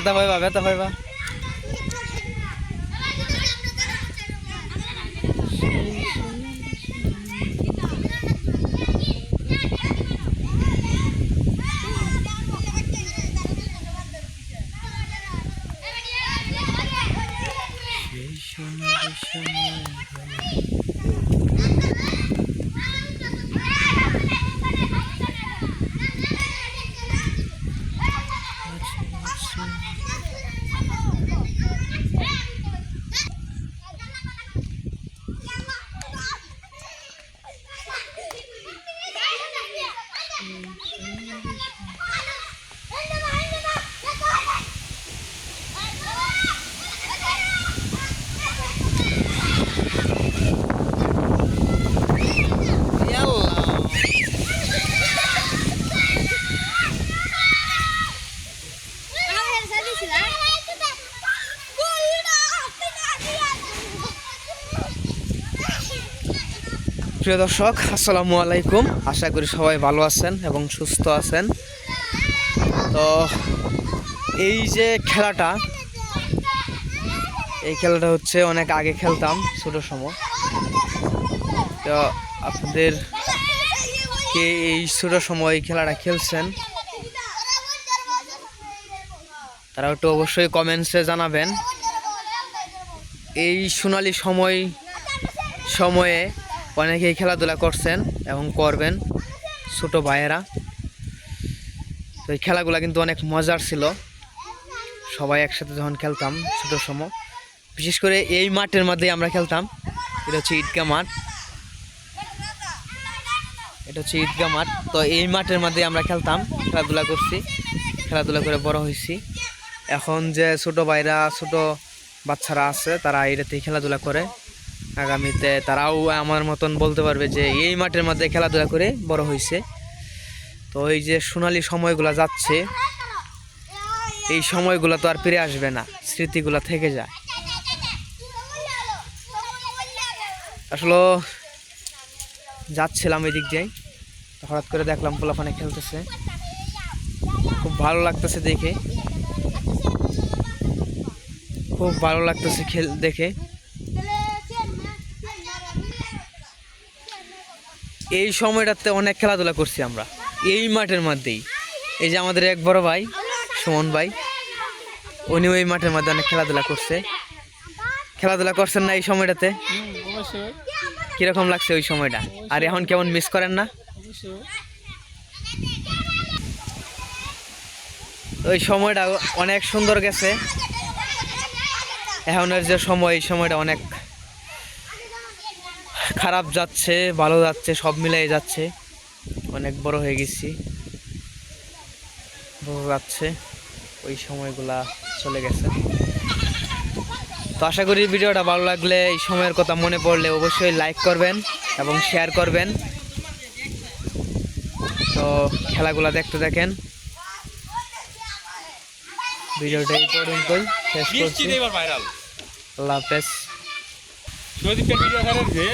વેતા ભાઈ વેતા ભાઈ Mm-hmm. প্রিয় দর্শক, আসসালামু আলাইকুম। আশা করি সবাই ভালো আছেন এবং সুস্থ আছেন। তো এই যে খেলাটা, এই খেলাটা হচ্ছে অনেক আগে খেলতাম, ছোটো সময়। তো আপনাদের কে এই ছোটো সময় এই খেলাটা খেলছেন, তারা একটু অবশ্যই কমেন্টসে জানাবেন। এই সোনালি সময়, সময়ে অনেকেই খেলাধুলা করছেন এবং করবেন ছোট ভাইয়েরা। তো এই খেলাগুলো কিন্তু অনেক মজার ছিল। সবাই একসাথে যখন খেলতাম ছোট সময়, বিশেষ করে এই মাঠের মধ্যে আমরা খেলতাম। এটা হচ্ছে ঈদগা মাঠ। এটা হচ্ছে ঈদগা মাঠ। তো এই মাঠের মধ্যে আমরা খেলতাম, খেলাধুলা করছি, খেলাধুলা করে বড় হয়েছি। এখন যে ছোট ভাইরা, ছোট বাচ্চারা আছে, তারা এটাতেই খেলাধুলা করে। আগামীতে তারাও আমার মতন বলতে পারবে যে এই মাঠের মধ্যে খেলাধুলা করে বড় হয়েছে। তো এই যে সোনালি সময়গুলো যাচ্ছে, এই সময়গুলো তো আর ফিরে আসবে না, স্মৃতিগুলো থেকে যায়। আসলে যাচ্ছিলাম এই দিক দিয়েই হঠাৎ করে দেখলাম পোলাপানে খেলতেছে। খুব ভালো লাগতেছে দেখে। খুব ভালো লাগতেছে খেল দেখে। এই সময়টাতে অনেক খেলাধুলা করছি আমরা। এই মাঠের মধ্যেই। এই যে আমাদের এক বড় ভাই, সুমন ভাই উনি ওই মাঠের মধ্যে অনেক খেলাধুলা করছে। খেলাধুলা করছেন না এই সময়টাতে? কীরকম লাগছে ওই সময়টা? আর এখন কেমন মিস করেন না? ওই সময়টা অনেক সুন্দর গেছে। এখনের যে সময়, এই সময়টা অনেক খারাপ যাচ্ছে ভালো যাচ্ছে সব মিলাই যাচ্ছে। অনেক বড় হয়ে গেছি। বোঝা যাচ্ছে। ওই সময়গুলা চলে গেছে। তো আশা করি ভিডিওটা ভালো লাগলে এই সময়ের কথা মনে পড়লে অবশ্যই লাইক করবেন এবং শেয়ার করবেন। তো খেলাগুলা দেখতে দেখেন ভিডিওটা এই পর্যন্তই। শেষ করছি। আল্লাহ হাফেজ। সৌদিকের ভিডিও যে